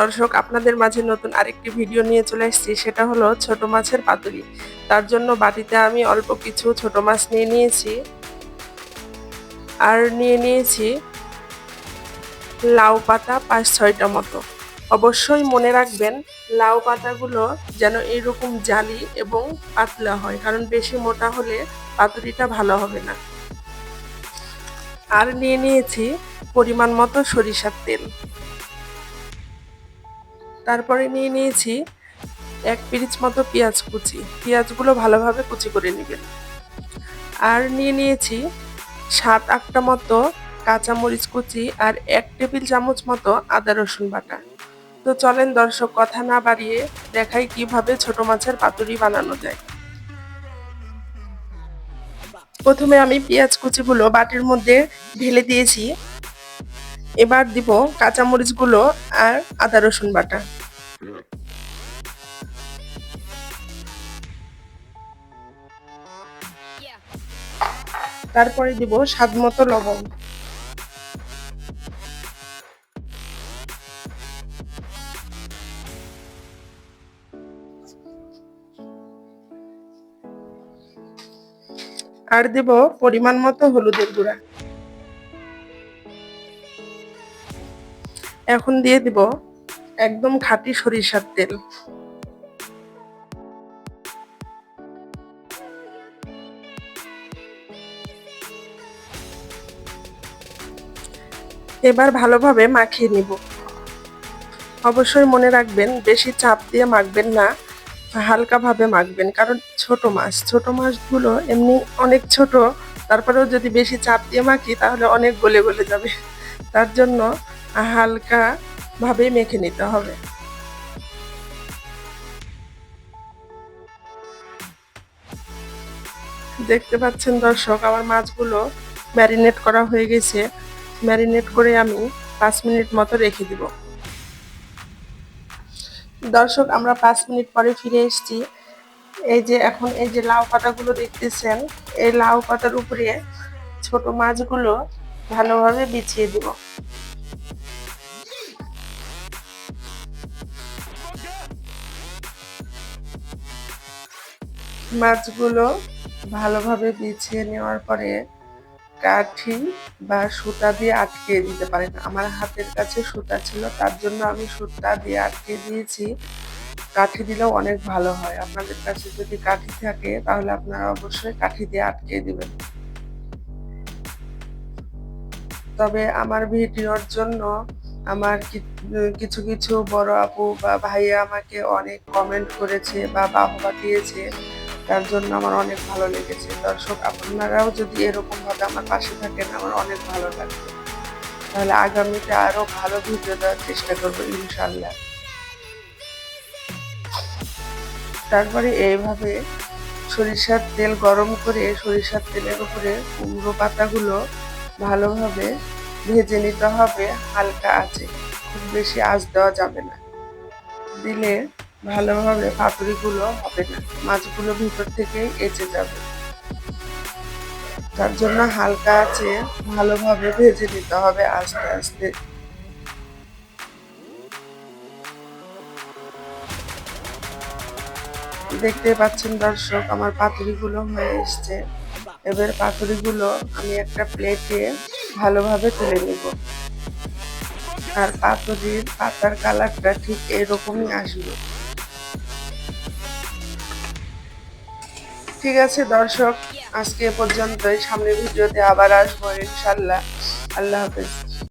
দর্শক, আপনাদের মাঝে নতুন আরেকটি ভিডিও নিয়ে চলে এসেছি। সেটা হলো ছোট মাছের পাতুরি। তার জন্য বাটিতে আমি অল্প কিছু ছোট মাছ নিয়ে নিয়েছি। আর নিয়ে নিয়েছি লাউ পাতা পাঁচ ছয়টা মতো। অবশ্যই মনে রাখবেন, লাউ পাতাগুলো যেন এরকম জালি এবং পাতলা হয়, কারণ বেশি মোটা হলে পাতুরিটা ভালো হবে না। আর নিয়ে নিয়েছি পরিমাণ মতো সরিষার তেল। তারপরে নিয়ে নিয়েছি এক পিরিচ মতো পেঁয়াজ কুচি। পেঁয়াজগুলো ভালোভাবে কুচি করে নেবেন। আর নিয়ে নিয়েছি সাত, আটটা মতো কাঁচামরিচ কুচি আর এক টেবিল চামচ মতো আদা রসুন বাটা। তো চলেন দর্শক, কথা না বাড়িয়ে দেখাই কীভাবে ছোট মাছের পাতুরি বানানো যায়। প্রথমে আমি পেঁয়াজ কুচিগুলো বাটির মধ্যে ঢেলে দিয়েছি। এবার দিব কাঁচামরিচগুলো আর আদা রসুন বাটা। তারপরে দিব স্বাদ মতো লবণ। আর দেব পরিমাণ মতো হলুদের গুঁড়া। এখন দিয়ে দিব একদম খাঁটি সরিষার তেল। এবার ভালোভাবে মাখিয়ে নিব। অবশ্যই মনে রাখবেন, বেশি চাপ দিয়ে মাখবেন না, হালকাভাবে মাখবেন, কারণ ছোট মাছ। ছোট মাছগুলো এমনি অনেক ছোট, তারপরেও যদি বেশি চাপ দিয়ে মাখি, তাহলে অনেক গলে গলে যাবে। তার জন্য হালকা ভাবে মেখে নিতে হবে। দেখতে পাচ্ছেন দর্শক, আমার মাছগুলো ম্যারিনেট করা হয়ে গেছে। ম্যারিনেট করে আমি পাঁচ মিনিট মতো রেখে দিব। দর্শক, আমরা পাঁচ মিনিট পরে ফিরে এসেছি। এই যে এখন এই যে লাউ পাতাগুলো দেখতেছেন, এই লাউ পাতার উপরে ছোট মাছগুলো ভালোভাবে বিছিয়ে দিব। মাছগুলো ভালোভাবে বিছিয়ে নেওয়ার পরে কাঠি বা সুতা দিয়ে আটকে দিতে পারেন। আমার হাতের কাছে সুতা ছিল, তার জন্য আমি সুতা দিয়ে আটকে দিয়েছি। কাঠি দিলেও অনেক ভালো হয়। আপনাদের কাছে যদি কাঠি থাকে, তাহলে আপনারা অবশ্যই কাঠি দিয়ে আটকে দিবেন। তবে আমার ভিডিওর জন্য আমার কিছু কিছু বড় আপু বা ভাইয়া আমাকে অনেক কমেন্ট করেছে বা বাহবা দিয়েছে। তার জন্য আমার অনেক ভালো লেগেছে। দর্শক, আপনারাও যদি এরকম ভাবে আমার পাশে থাকেন, আমার অনেক ভালো লাগবে। তাহলে আগামীতে আরও ভালো ভিডিও দেওয়ার চেষ্টা করব ইনশাল্লাহ তারপরে এইভাবে সরিষার তেল গরম করে, সরিষার তেলের উপরে কুমড়ো পাতাগুলো ভালোভাবে ভেজে নিতে হবে, হালকা আছে খুব বেশি আঁচ দেওয়া যাবে না। দিলে ভালোভাবে পাতুরিগুলো হবে না। মাছগুলো ভিতর থেকেই এঁচে যাবে। তার জন্য হালকা আছে ভালোভাবে ভেজে নিতে হবে আস্তে আস্তে। দেখতে পাচ্ছেন দর্শক, আমার পাতুরিগুলো হয়ে এসছে। এবার পাতুরিগুলো আমি একটা প্লেটে ভালোভাবে তুলে নেব। আর পাতুরির পাতার কালারটা ঠিক এরকমই আসবে। ঠিক আছে দর্শক? আজকে পর্যন্তই। সামনের ভিডিওতে আবার আসব ইনশাল্লাহ। আল্লাহ হাফেজ।